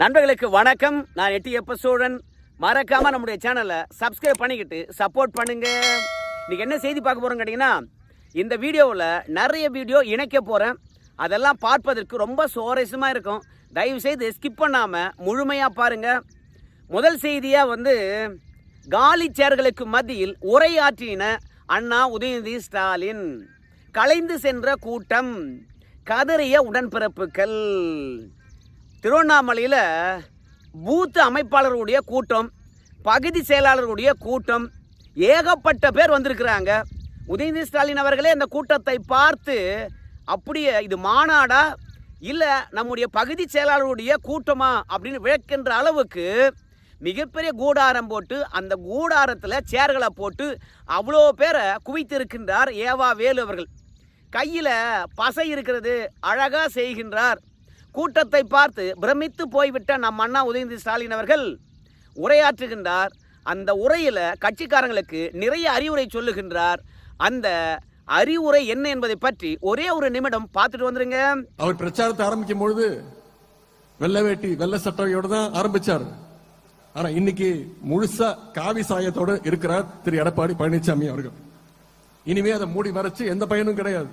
நண்பர்களுக்கு வணக்கம். நான் எட்டி எப்ப சோழன் மறக்காம நம்முடைய சேனலை சப்ஸ்கிரைப் பண்ணிக்கிட்டு சப்போர்ட் பண்ணுங்க. இன்னைக்கு என்ன செய்தி பார்க்க போறோம் கேட்டிங்கன்னா இந்த வீடியோவில் நிறைய வீடியோ இணைக்க போகிறேன் அதெல்லாம் பார்ப்பதற்கு ரொம்ப சுவாரஸ்யமாக இருக்கும். தயவு செய்து ஸ்கிப் பண்ணாமல் முழுமையாக பாருங்க. முதல் செய்தியாக வந்து காலி சேர்களுக்கு மத்தியில் உரையாற்றின அண்ணா உதயநிதி ஸ்டாலின். கலைந்து சென்ற கூட்டம். கதறிய உடன்பிறப்புகள். திருவண்ணாமலையில் பூத்து அமைப்பாளர்களுடைய கூட்டம் பகுதி செயலாளர்களுடைய கூட்டம் ஏகப்பட்ட பேர் வந்திருக்கிறாங்க. உதயநிதி ஸ்டாலின் அவர்களே இந்த கூட்டத்தை பார்த்து அப்படியே இது மாநாடா? இல்லை நம்முடைய பகுதி செயலாளருடைய கூட்டமா? அப்படின்னு விளக்கின்ற அளவுக்கு மிகப்பெரிய கூடாரம் போட்டு அந்த கூடாரத்தில் சேர்களை போட்டு அவ்வளோ பேரை குவித்திருக்கின்றார் ஏவா வேலு அவர்கள். கையில் பசை இருக்கிறது அழகாக செய்கின்றார். கூட்டத்தை பார்த்து பிரமித்து போய்விட்ட நம் அண்ணா உதயநிதி ஸ்டாலின் அவர்கள் உரையாற்றுகின்றார். அந்த உரையில் கட்சிக்காரங்களுக்கு நிறைய அறிவுரை சொல்லுகின்றார். அந்த அறிவுரை என்ன என்பதை பற்றி ஒரே ஒரு நிமிடம் பார்த்துட்டு வந்துருங்க. அவர் பிரச்சாரத்தை ஆரம்பிக்கும் பொழுது வெள்ளை வேட்டி வெள்ள சட்டையோட தான் ஆரம்பிச்சார். ஆனா இன்னைக்கு முழுசா காவி சாயத்தோட இருக்கிறார் திரு எடப்பாடி பழனிசாமி அவர்கள். இனிமே அதை மூடி மறைச்சு எந்த பயனும் கிடையாது.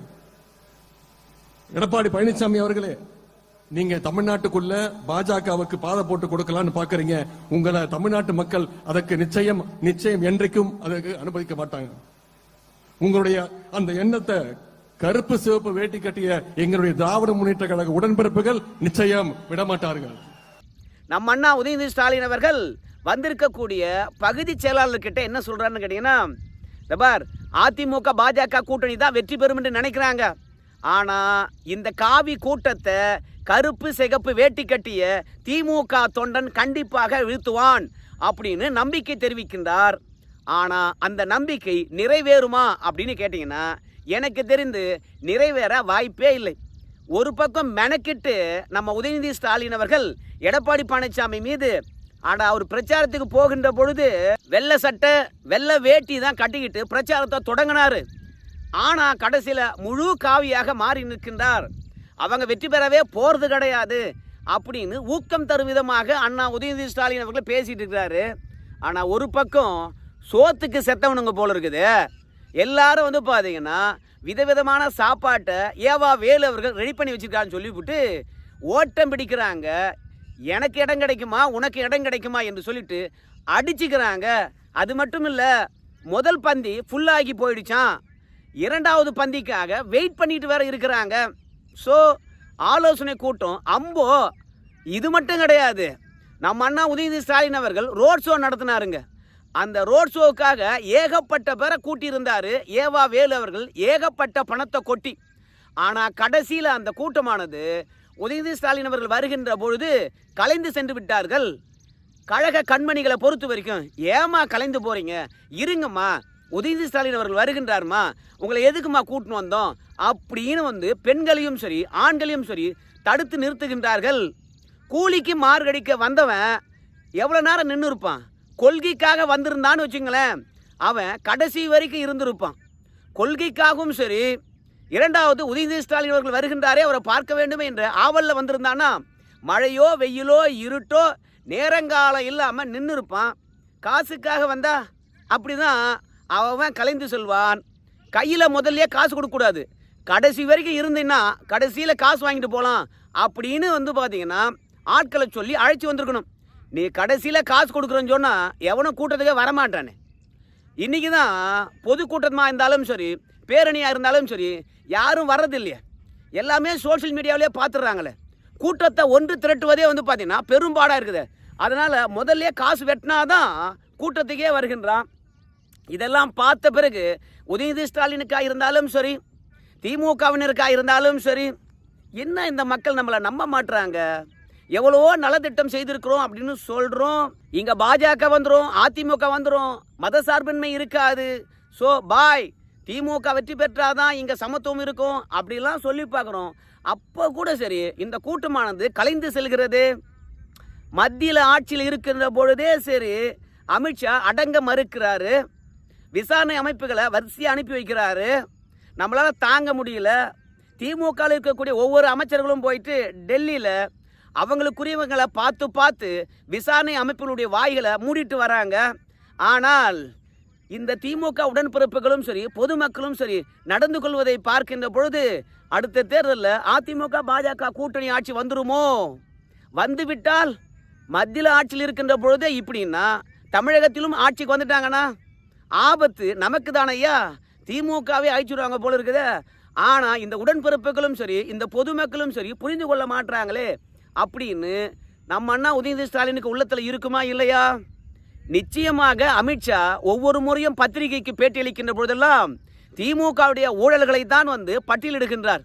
எடப்பாடி பழனிசாமி அவர்களே நீங்க தமிழ்நாட்டுக்குள்ள பாஜகவுக்கு பாதை போட்டு கொடுக்கலாம்னு பாக்குறீங்க. உங்களை தமிழ்நாட்டு மக்கள் அதற்கு நிச்சயம் நிச்சயம் என்றைக்கும் அதற்கு அனுமதிக்க மாட்டாங்க. உங்களுடைய அந்த எண்ணத்தை கருப்பு சிவப்பு வேட்டி கட்டிய எங்களுடைய திராவிட முன்னேற்ற கழக உடன்பிறப்புகள் நிச்சயம் விடமாட்டார்கள். நம்ம அண்ணா உதயநிதி ஸ்டாலின் அவர்கள் வந்திருக்கக்கூடிய பகுதி செயலாளர்கிட்ட என்ன சொல்றாருன்னு கேட்டீங்கன்னா அதிமுக பாஜக கூட்டணி தான் வெற்றி பெறும் என்று நினைக்கிறாங்க. ஆனா இந்த காவி கூட்டத்தை கருப்பு சிகப்பு வேட்டி கட்டிய திமுக தொண்டன் கண்டிப்பாக வீழ்த்துவான் அப்படின்னு நம்பிக்கை தெரிவிக்கின்றார். ஆனா அந்த நம்பிக்கை நிறைவேறுமா அப்படின்னு கேட்டிங்கன்னா எனக்கு தெரிந்து நிறைவேற வாய்ப்பே இல்லை. ஒரு பக்கம் மெனக்கிட்டு நம்ம உதயநிதி ஸ்டாலின் அவர்கள் எடப்பாடி பழனிசாமி மீது ஆனா அவர் பிரச்சாரத்துக்கு போகின்ற பொழுது வெள்ளை சட்டை வெள்ளை வேட்டி தான் கட்டிக்கிட்டு பிரச்சாரத்தை தொடங்கினாரு. ஆனா கடைசியில முழு காவியாக மாறி நிற்கின்றார். அவங்க வெற்றி பெறவே போறது கிடையாது அப்படின்னு ஊக்கம் தரும் விதமாக அண்ணா உதயநிதி ஸ்டாலின் அவர்கள் பேசிட்டு இருக்கிறாரு. ஆனா ஒரு பக்கம் சோத்துக்கு செத்தவனுங்க போல இருக்குது. எல்லாரும் வந்து பார்த்தீங்கன்னா விதவிதமான சாப்பாட்டை ஏவா வேலு அவர்கள் ரெடி பண்ணி வச்சிருக்கான்னு சொல்லிவிட்டு ஓட்டம் பிடிக்கிறாங்க. எனக்கு இடம் கிடைக்குமா உனக்கு இடம் கிடைக்குமா என்று சொல்லிட்டு அடிச்சுக்கிறாங்க. அது மட்டும் இல்லை முதல் பந்தி ஃபுல்லாகி போயிடுச்சான் இரண்டாவது பந்திக்காக வெயிட் பண்ணிட்டு வேற இருக்கிறாங்க. ஸோ ஆலோசனை கூட்டம் அம்போ இது மட்டும் கிடையாது. நம்ம அண்ணா உதயநிதி ஸ்டாலின் அவர்கள் ரோட் ஷோ நடத்தினாருங்க. அந்த ரோட் ஷோவுக்காக ஏகப்பட்ட பேரை கூட்டியிருந்தார். ஏவா வேலு அவர்கள் ஏகப்பட்ட பணத்தை கொட்டி. ஆனால் கடைசியில் அந்த கூட்டமானது உதயநிதி ஸ்டாலின் அவர்கள் வருகின்ற பொழுது கலைந்து சென்று விட்டார்கள். கழக கண்மணிகளை பொறுத்த வரைக்கும் ஏமா கலைந்து போகிறீங்க இருங்கம்மா உதயநிதி ஸ்டாலின் அவர்கள் வருகின்றாருமா? உங்களை எதுக்குமா கூட்டின்னு வந்தோம்? அப்படின்னு வந்து பெண்களையும் சரி ஆண்களையும் சரி தடுத்து நிறுத்துகின்றார்கள். கூலிக்கு மார்கடிக்க வந்தவன் எவ்வளோ நேரம் நின்று இருப்பான் கொள்கைக்காக வந்திருந்தான்னு வச்சுங்களேன் அவன் கடைசி வரைக்கும் இருந்திருப்பான். கொள்கைக்காகவும் சரி இரண்டாவது உதயநிதி ஸ்டாலின் அவர்கள் வருகின்றாரே அவரை பார்க்க வேண்டுமே என்ற ஆவலில் வந்திருந்தானா மழையோ வெயிலோ இருட்டோ நேரங்காலம் இல்லாமல் நின்று இருப்பான் காசுக்காக வந்தா அப்படிதான் அவன் கலைந்து செல்வான். கையில் முதல்லையே காசு கொடுக்கக்கூடாது கடைசி வரைக்கும் இருந்தீங்கன்னா கடைசியில் காசு வாங்கிட்டு போகலாம் அப்படின்னு வந்து பார்த்தீங்கன்னா ஆட்களை சொல்லி அழைச்சி வந்திருக்கணும். நீ கடைசியில் காசு கொடுக்குறேன்னு சொன்னால் எவனும் கூட்டத்துக்கே வரமாட்டானே. இன்னைக்கு தான் பொதுக்கூட்டமாக இருந்தாலும் சரி பேரணியாக இருந்தாலும் சரி யாரும் வர்றதில்லையே. எல்லாமே சோஷியல் மீடியாவிலே பார்த்துடுறாங்களே கூட்டத்தை ஒன்று திரட்டுவதே வந்து பார்த்தீங்கன்னா பெரும்பாடாக இருக்குது. அதனால் முதல்ல காசு வெட்டினா தான் கூட்டத்துக்கே வருகின்றான். இதெல்லாம் பார்த்த பிறகு உதயநிதி ஸ்டாலினுக்காக இருந்தாலும் சரி திமுகவினருக்காக இருந்தாலும் சரி என்ன இந்த மக்கள் நம்மளை நம்ப மாட்டுறாங்க எவ்வளவோ நலத்திட்டம் செய்திருக்கிறோம் அப்படின்னு சொல்கிறோம் இங்கே பாஜக வந்துடும் அதிமுக வந்துடும் மத சார்பின்மை இருக்காது. ஸோ பாய் திமுக வெற்றி பெற்றாதான் இங்கே சமத்துவம் இருக்கும் அப்படிலாம் சொல்லி பார்க்குறோம். அப்போ கூட சரி இந்த கூட்டமானது கலைந்து செல்கிறது. மத்தியில் ஆட்சியில் இருக்கின்ற பொழுதே சரி அமித்ஷா அடங்க மறுக்கிறாரு. விசாரணை அமைப்புகளை வரிசையாக அனுப்பி வைக்கிறாரு. நம்மளால் தாங்க முடியல. திமுகவில் இருக்கக்கூடிய ஒவ்வொரு அமைச்சர்களும் போயிட்டு டெல்லியில் அவங்களுக்குரியவங்களை பார்த்து பார்த்து விசாரணை அமைப்பினுடைய வாய்களை மூடிட்டு வராங்க. ஆனால் இந்த திமுக உடன்பிறப்புகளும் சரி பொதுமக்களும் சரி நடந்து கொள்வதை பார்க்கின்ற பொழுது அடுத்த தேர்தலில் அதிமுக பாஜக கூட்டணி ஆட்சி வந்துருமோ? வந்துவிட்டால் மத்தியில் ஆட்சியில் இருக்கின்ற பொழுதே இப்படின்னா தமிழகத்திலும் ஆட்சிக்கு வந்துட்டாங்கன்னா ஆபத்து நமக்கு தானையா திமுகவே அழிச்சுடுவாங்க போல இருக்குது. ஆனால் இந்த உடன்பிறப்புகளும் சரி இந்த பொதுமக்களும் சரி புரிந்து கொள்ள மாட்றாங்களே. அப்படின்னு நம்ம அண்ணா உதயநிதி ஸ்டாலினுக்கு உள்ளத்தில் இருக்குமா இல்லையா? நிச்சயமாக அமித்ஷா ஒவ்வொரு முறையும் பத்திரிகைக்கு பேட்டியளிக்கின்ற பொழுதெல்லாம் திமுகவுடைய ஊழல்களை தான் வந்து பட்டியலிடுகின்றார்.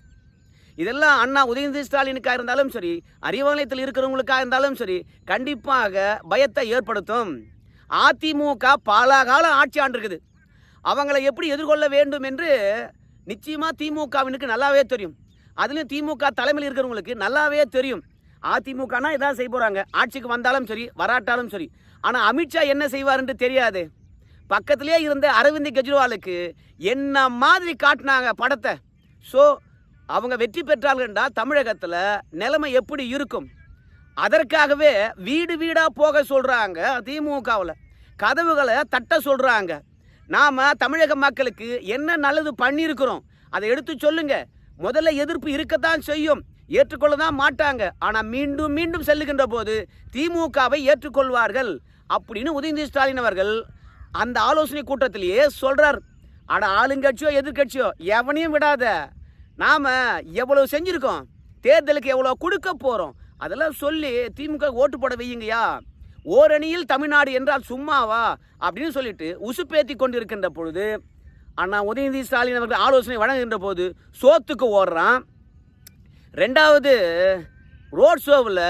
இதெல்லாம் அண்ணா உதயநிதி ஸ்டாலினுக்காக இருந்தாலும் சரி அறிவாலயத்தில் இருக்கிறவங்களுக்காக இருந்தாலும் சரி கண்டிப்பாக பயத்தை ஏற்படுத்தும். அதிமுக பல காலம் ஆட்சி ஆண்டிருக்குது. அவங்களை எப்படி எதிர்கொள்ள வேண்டும் என்று நிச்சயமாக திமுகவினுக்கு நல்லாவே தெரியும். அதுலேயும் திமுக தலைமையில் இருக்கிறவங்களுக்கு நல்லாவே தெரியும். அதிமுகனா இதான் செய்ய போகிறாங்க ஆட்சிக்கு வந்தாலும் சரி வராட்டாலும் சரி. ஆனால் அமித்ஷா என்ன செய்வாருன்னு தெரியாது. பக்கத்திலே இருந்த அரவிந்த் கெஜ்ரிவாலுக்கு என்ன மாதிரி காட்டினாங்க படத்தை. ஸோ அவங்க வெற்றி பெற்றார்கள்டா தமிழகத்தில் நிலைமை எப்படி இருக்கும்? அதற்காகவே வீடு வீடாக போக சொல்கிறாங்க திமுகவில். கதவுகளை தட்ட சொல்கிறாங்க நாம் தமிழக மக்களுக்கு என்ன நல்லது பண்ணியிருக்கிறோம்? அதை எடுத்து சொல்லுங்க. முதல்ல எதிர்ப்பு இருக்கத்தான் செய்யும். ஏற்றுக்கொள்ள தான் மாட்டாங்க. ஆனால் மீண்டும் மீண்டும் செல்லுகின்ற போது திமுகவை ஏற்றுக்கொள்வார்கள் அப்படின்னு உதயநிதி ஸ்டாலின் அவர்கள் அந்த ஆலோசனை கூட்டத்திலேயே சொல்கிறார் அட ஆளுங்கட்சியோ எதிர்க்கட்சியோ எவனையும் விடாத. நாம் எவ்வளோ செஞ்சுருக்கோம்? தேர்தலுக்கு எவ்வளோ கொடுக்க போகிறோம் அதெல்லாம் சொல்லி திமுக ஓட்டு போட வையுங்கயா ஓரணியில் தமிழ்நாடு என்றால் சும்மாவா? அப்படின்னு சொல்லிட்டு உசுப்பேத்தி கொண்டிருக்கின்ற பொழுது அண்ணா உதயநிதி ஸ்டாலின் அவர்கள் ஆலோசனை வழங்குகின்ற போது சோத்துக்கு ஓடுறான். ரெண்டாவது ரோட் ஷோவில்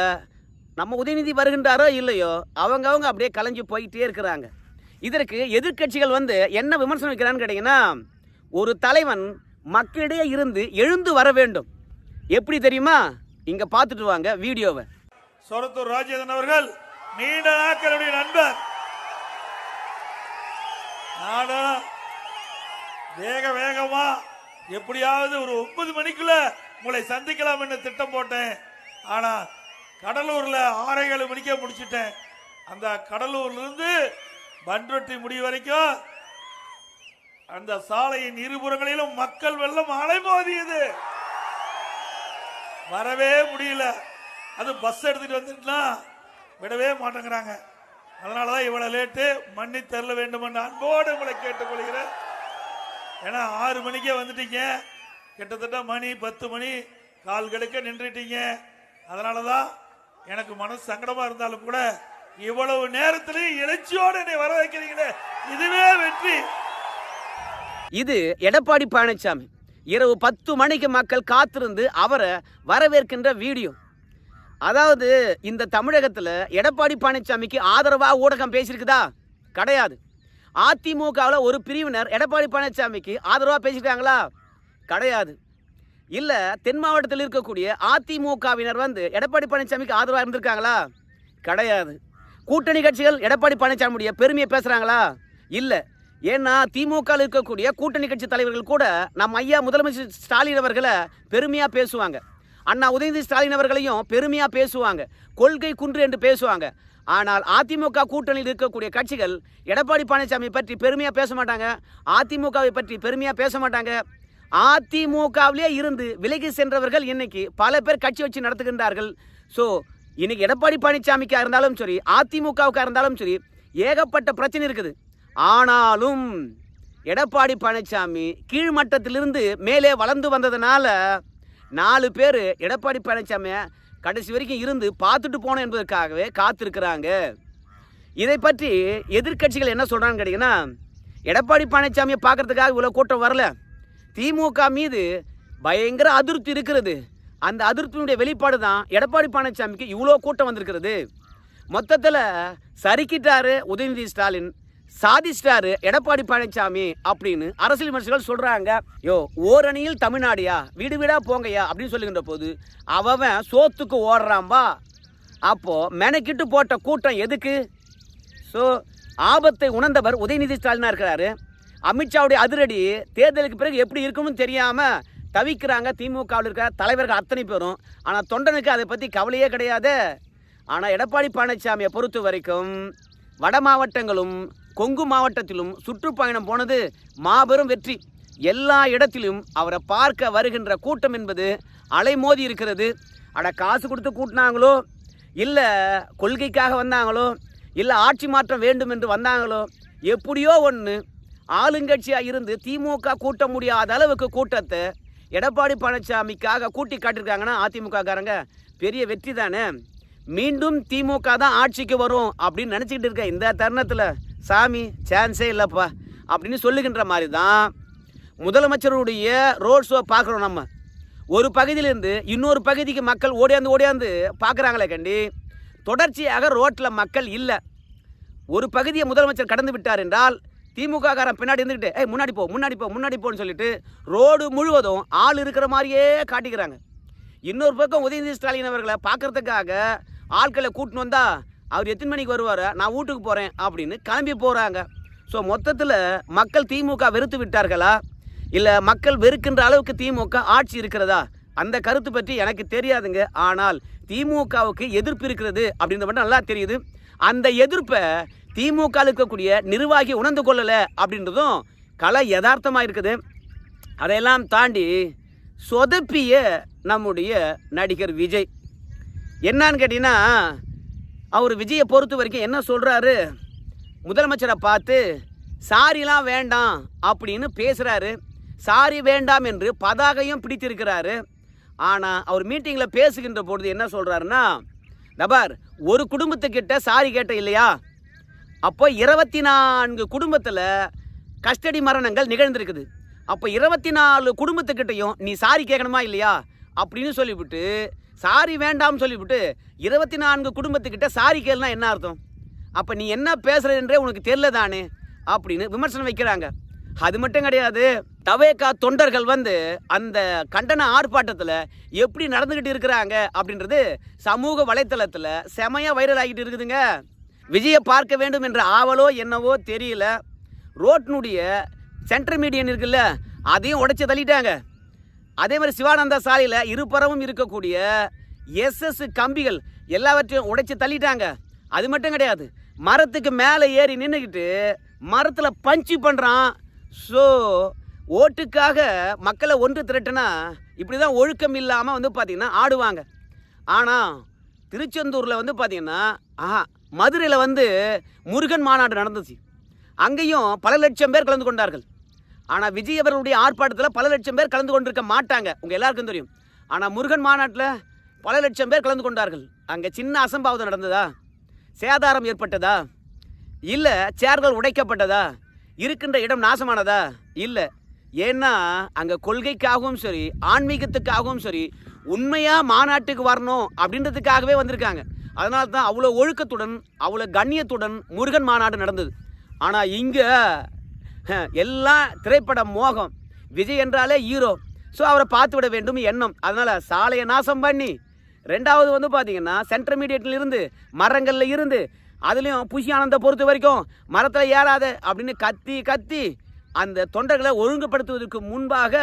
நம்ம உதயநிதி வருகின்றாரோ இல்லையோ அவங்க அவங்க அப்படியே கலைஞ்சு போயிட்டே இருக்கிறாங்க. இதற்கு எதிர்க்கட்சிகள் வந்து என்ன விமர்சனம் வைக்கிறான்னு கேட்டிங்கன்னா ஒரு தலைவன் மக்களிடையே இருந்து எழுந்து வர வேண்டும். எப்படி தெரியுமா? இங்கே பார்த்துட்டு வாங்க வீடியோவை. சொரத்தூர் ராஜேந்திரன் அவர்கள் நீண்ட நாட்களுடைய நண்பர். நானும் வேக வேகமா எப்படியாவது ஒரு ஒன்பது மணிக்குள்ள உங்களை சந்திக்கலாம் என்று திட்டம் போட்டேன். ஆனா கடலூர்ல ஆறே ஏழு மணிக்கே முடிச்சிட்டேன். அந்த கடலூர்ல இருந்து பன்ருட்டி முடிவு வரைக்கும் அந்த சாலையின் இருபுறங்களிலும் மக்கள் வெள்ளம் அலைமோதியது. வரவே முடியல. அது பஸ் எடுத்துட்டு வந்துட்டுனா விடவே மாட்டேங்கிறாங்க. அதனால தான் இவ்வளவு லேட்டு மன்னி தரல வேண்டும் என்று அன்போடு உங்களை கேட்டுக்கொள்கிறேன். ஏன்னா ஆறு மணிக்கே வந்துட்டீங்க. கிட்டத்தட்ட மணி பத்து மணி கால் கெடுக்க நின்றுட்டீங்க. அதனால தான் எனக்கு மனசு சங்கடமா இருந்தாலும் கூட இவ்வளவு நேரத்திலையும் எழுச்சியோடு என்னை வர வைக்கிறீங்களே இதுவே வெற்றி. இது எடப்பாடி பழனிசாமி. இரவு பத்து மணிக்கு மக்கள் காத்திருந்து அவரை வரவேற்கின்ற வீடியோ. அதாவது இந்த தமிழகத்தில் எடப்பாடி பழனிசாமிக்கு ஆதரவாக ஊடகம் பேசியிருக்குதா? கிடையாது. அதிமுகவில் ஒரு பிரிவினர் எடப்பாடி பழனிசாமிக்கு ஆதரவாக பேசியிருக்காங்களா? கிடையாது. இல்லை தென் மாவட்டத்தில் இருக்கக்கூடிய அதிமுகவினர் வந்து எடப்பாடி பழனிசாமிக்கு ஆதரவாக இருந்திருக்காங்களா? கிடையாது. கூட்டணி கட்சிகள் எடப்பாடி பழனிசாமியுடைய பெருமையை பேசுகிறாங்களா இல்லை. ஏன்னா திமுகவில் இருக்கக்கூடிய கூட்டணி கட்சி தலைவர்கள் கூட நம்ம ஐயா முதலமைச்சர் ஸ்டாலின் அவர்களை பெருமையாக பேசுவாங்க. அண்ணா உதயநிதி ஸ்டாலின் அவர்களையும் பெருமையாக பேசுவாங்க. கொள்கை குன்று என்று பேசுவாங்க. ஆனால் அதிமுக கூட்டணியில் இருக்கக்கூடிய கட்சிகள் எடப்பாடி பழனிசாமி பற்றி பெருமையாக பேச மாட்டாங்க. அதிமுகவை பற்றி பெருமையாக பேச மாட்டாங்க. அதிமுகவிலே இருந்து விலகி சென்றவர்கள் இன்னைக்கு பல பேர் கட்சி வச்சு நடத்துகின்றார்கள். ஸோ இன்னைக்கு எடப்பாடி பழனிசாமிக்காக இருந்தாலும் சரி அதிமுகவுக்காக இருந்தாலும் சரி ஏகப்பட்ட பிரச்சனை இருக்குது. ஆனாலும் எடப்பாடி பழனிசாமி கீழ்மட்டத்திலிருந்து மேலே வளர்ந்து வந்ததுனால நாலு பேர் எடப்பாடி பழனிசாமியை கடைசி வரைக்கும் இருந்து பார்த்துட்டு போனோம் என்பதற்காகவே காத்திருக்கிறாங்க. இதை பற்றி எதிர்க்கட்சிகள் என்ன சொல்கிறான்னு கேட்டிங்கன்னா எடப்பாடி பழனிசாமியை பார்க்கறதுக்காக இவ்வளோ கூட்டம் வரல. திமுக மீது பயங்கர அதிருப்தி இருக்கிறது. அந்த அதிருப்தியினுடைய வெளிப்பாடு தான் எடப்பாடி பழனிசாமிக்கு இவ்வளோ கூட்டம் வந்திருக்கிறது. மொத்தத்தில் சரிக்கிட்டாரு உதயநிதி ஸ்டாலின். சாதிச்சிட்டாரு எடப்பாடி பழனிசாமி அப்படின்னு அரசியல் விமர்சகர்கள் சொல்றாங்க. யோ ஓரணியில் தமிழ்நாடியா? வீடு வீடா போங்கய்யா அப்படின்னு சொல்லுகின்ற போது அவன் சோத்துக்கு ஓடுறான்பா அப்போ மெனக்கிட்டு போட்ட கூட்டம் எதுக்கு? ஸோ ஆபத்தை உணர்ந்தவர் உதயநிதி ஸ்டாலினா இருக்கிறாரு. அமித்ஷாவுடைய அதிரடி தேர்தலுக்கு பிறகு எப்படி இருக்கும்னு தெரியாம தவிக்கிறாங்க. திமுகவில் இருக்கிற தலைவர்கள் அத்தனை பேரும். ஆனால் தொண்டனுக்கு அதை பற்றி கவலையே கிடையாது. ஆனால் எடப்பாடி பழனிசாமியை பொறுத்த வரைக்கும் வட மாவட்டங்களும் கொங்கு மாவட்டத்திலும் சுற்றுப்பயணம் போனது மாபெரும் வெற்றி. எல்லா இடத்திலும் அவரை பார்க்க வருகின்ற கூட்டம் என்பது அலைமோதி இருக்கிறது. அட காசு கொடுத்து கூட்டினாங்களோ? இல்லை கொள்கைக்காக வந்தாங்களோ? இல்லை ஆட்சி மாற்றம் வேண்டும் என்று வந்தாங்களோ? எப்படியோ ஒன்று ஆளுங்கட்சியாக இருந்து திமுக கூட்ட முடியாத அளவுக்கு கூட்டத்தை எடப்பாடி பழனிசாமிக்காக கூட்டி காட்டியிருக்காங்கன்னா அதிமுகக்காரங்க பெரிய வெற்றி தானே? மீண்டும் திமுக தான் ஆட்சிக்கு வரும் அப்படின்னு நினச்சிக்கிட்டு இருக்க இந்த தருணத்தில். சாமி சான்ஸே இல்லைப்பா. அப்படின்னு சொல்லுகின்ற மாதிரி தான் முதலமைச்சருடைய ரோட் ஷோ பார்க்குறோம் நம்ம. ஒரு பகுதியிலேருந்து இன்னொரு பகுதிக்கு மக்கள் ஓடியாந்து ஓடியாந்து பார்க்குறாங்களே கண்டி. தொடர்ச்சியாக ரோட்டில் மக்கள் இல்லை. ஒரு பகுதியை முதலமைச்சர் கடந்து விட்டார் என்றால் திமுக காரன் பின்னாடி இருந்துக்கிட்டு ஏய் முன்னாடி போ முன்னாடி போ முன்னாடி போன்னு சொல்லிட்டு ரோடு முழுவதும் ஆள் இருக்கிற மாதிரியே காட்டிக்கிறாங்க. இன்னொரு பக்கம் உதயநிதி ஸ்டாலின் அவர்களை பார்க்கறதுக்காக ஆட்களை கூட்டின்னு வந்தால் அவர் எத்தனை மணிக்கு வருவார்? நான் வீட்டுக்கு போகிறேன் அப்படின்னு கிளம்பி போகிறாங்க ஸோ மொத்தத்தில் மக்கள் திமுக வெறுத்து விட்டார்களா? இல்லை மக்கள் வெறுக்கின்ற அளவுக்கு திமுக ஆட்சி இருக்கிறதா? அந்த கருத்து பற்றி எனக்கு தெரியாதுங்க. ஆனால் திமுகவுக்கு எதிர்ப்பு இருக்கிறது அப்படின்றது மட்டும் நல்லா தெரியுது. அந்த எதிர்ப்பை திமுக இருக்கக்கூடிய நிர்வாகி உணர்ந்து கொள்ளலை அப்படின்றதும் கலை யதார்த்தமாக இருக்குது. அதையெல்லாம் தாண்டி சொதப்பிய நம்முடைய நடிகர் விஜய். என்னன்னு கேட்டிங்கன்னா அவர் விஜயை பொறுத்த வரைக்கும் என்ன சொல்கிறாரு முதலமைச்சரை பார்த்து சாரிலாம் வேண்டாம் அப்படின்னு பேசுகிறாரு சாரி வேண்டாம் என்று பதாகையும் பிடித்திருக்கிறாரு. ஆனால் அவர் மீட்டிங்கில் பேசுகின்ற பொழுது என்ன சொல்கிறாருன்னா நபர் ஒரு குடும்பத்துக்கிட்ட சாரி கேட்ட இல்லையா? அப்போ இருபத்தி நான்கு குடும்பத்தில் கஸ்டடி மரணங்கள் நிகழ்ந்திருக்குது. அப்போ இருபத்தி நாலு குடும்பத்துக்கிட்டையும் நீ சாரி கேட்கணுமா இல்லையா? அப்படின்னு சொல்லிவிட்டு சாரி வேண்டாம்னு சொல்லிவிட்டு இருபத்தி நான்கு குடும்பத்துக்கிட்ட சாரி கேளுனா என்ன அர்த்தம்? அப்போ நீ என்ன பேசுறன்றே உனக்கு தெரியல தானே அப்படின்னு விமர்சனம் வைக்கிறாங்க. அது மட்டும் கிடையாது தவேகா தொண்டர்கள் வந்து அந்த கண்டன ஆர்ப்பாட்டத்தில் எப்படி நடந்துக்கிட்டு இருக்கிறாங்க அப்படின்றது சமூக வலைத்தளத்தில் செமையாக வைரல் ஆகிட்டு இருக்குதுங்க. விஜயை பார்க்க வேண்டும் என்ற ஆவலோ என்னவோ தெரியல. ரோட்னுடைய சென்டர் மீடியன் இருக்குல்ல அதையும் உடைச்சி தள்ளிட்டாங்க. அதே மாதிரி சிவானந்தா சாலையில் இருபுறமும் இருக்கக்கூடிய எஸ்எஸ் கம்பிகள் எல்லாவற்றையும் உடைச்சி தள்ளிட்டாங்க. அது மட்டும் கிடையாது. மரத்துக்கு மேலே ஏறி நின்றுக்கிட்டு மரத்தில் பஞ்சு பண்ணுறான் ஸோ ஓட்டுக்காக மக்களை ஒன்று திரட்டுனா இப்படி தான் ஒழுக்கம் இல்லாமல் வந்து பார்த்திங்கன்னா ஆடுவாங்க. ஆனால் திருச்செந்தூரில் வந்து பார்த்திங்கன்னா ஆஹா மதுரையில் வந்து முருகன் மாநாடு நடந்துச்சு. அங்கேயும் பல லட்சம் பேர் கலந்து கொண்டார்கள். ஆனால் விஜய் அவர்களுடைய ஆர்ப்பாட்டத்தில் பல லட்சம் பேர் கலந்து கொண்டிருக்க மாட்டாங்க. உங்கள் எல்லாருக்கும் தெரியும். ஆனால் முருகன் மாநாட்டில் பல லட்சம் பேர் கலந்து கொண்டார்கள். அங்கே சின்ன அசம்பாவிதம் நடந்ததா? சேதாரம் ஏற்பட்டதா? இல்லை சேர்கள் உடைக்கப்பட்டதா? இருக்கின்ற இடம் நாசமானதா? இல்லை. ஏன்னா அங்கே கொள்கைக்காகவும் சரி ஆன்மீகத்துக்காகவும் சரி உண்மையாக மாநாட்டுக்கு வரணும் அப்படின்றதுக்காகவே வந்திருக்காங்க. அதனால தான் அவ்வளோ ஒழுக்கத்துடன் அவ்வளோ கண்ணியத்துடன் முருகன் மாநாடு நடந்தது. ஆனால் இங்கே எல்லாம் திரைப்பட மோகம். விஜய் என்றாலே ஹீரோ ஸோ அவரை பார்த்து விட வேண்டும் எண்ணம். அதனால் சாலையை நாசம் பண்ணி ரெண்டாவது வந்து பார்த்தீங்கன்னா சென்ட்ரல் மீடியட்டில் இருந்து மரங்களில் இருந்து அதுலேயும் புஷி ஆனந்த பொறுத்த வரைக்கும் மரத்தில் ஏறாத அப்படின்னு கத்தி கத்தி அந்த தொண்டர்களை ஒழுங்குபடுத்துவதற்கு முன்பாக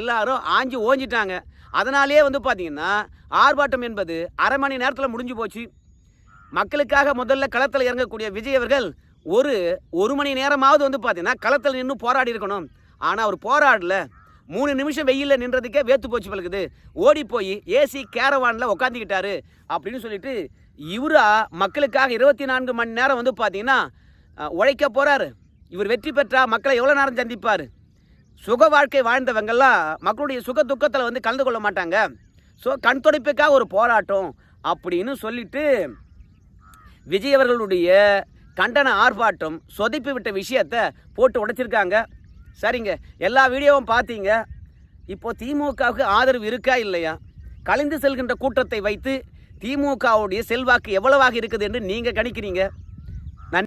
எல்லாரும் ஆஞ்சி ஓஞ்சிட்டாங்க. அதனாலேயே வந்து பார்த்தீங்கன்னா ஆர்ப்பாட்டம் என்பது அரை மணி நேரத்தில் முடிஞ்சு போச்சு. மக்களுக்காக முதல்ல களத்தில் இறங்கக்கூடிய விஜய் அவர்கள் ஒரு ஒரு மணி நேரமாவது வந்து பார்த்தீங்கன்னா களத்தில் நின்று போராடி இருக்கணும். ஆனால் அவர் போராடல. மூணு நிமிஷம் வெயிலில் நின்றதுக்கே வேத்து போச்சு பழகுது ஓடி போய் ஏசி கேரவானில் உக்காந்துக்கிட்டாரு அப்படின்னு சொல்லிட்டு இவரா மக்களுக்காக இருபத்தி நான்கு மணி நேரம் வந்து பார்த்தீங்கன்னா உழைக்க போகிறாரு இவர் வெற்றி பெற்றால் மக்களை எவ்வளோ நேரம் சந்திப்பார்? சுக வாழ்க்கை வாழ்ந்தவங்கெல்லாம் மக்களுடைய சுக துக்கத்தில் வந்து கலந்து கொள்ள மாட்டாங்க. ஸோ கண் துடைப்புக்காக ஒரு போராட்டம் அப்படின்னு சொல்லிட்டு விஜய் அவர்களுடைய கண்டன ஆர்ப்பாட்டம் சொதிப்பு விட்ட விஷயத்தை போட்டு உடைச்சிருக்காங்க. சரிங்க எல்லா வீடியோவும் பார்த்தீங்க. இப்போ திமுகவுக்கு ஆதரவு இருக்கா இல்லையா? கலைந்து செல்கின்ற கூட்டத்தை வைத்து திமுகவுடைய செல்வாக்கு எவ்வளவாக இருக்குது என்று நீங்கள் கணிக்கிறீங்க?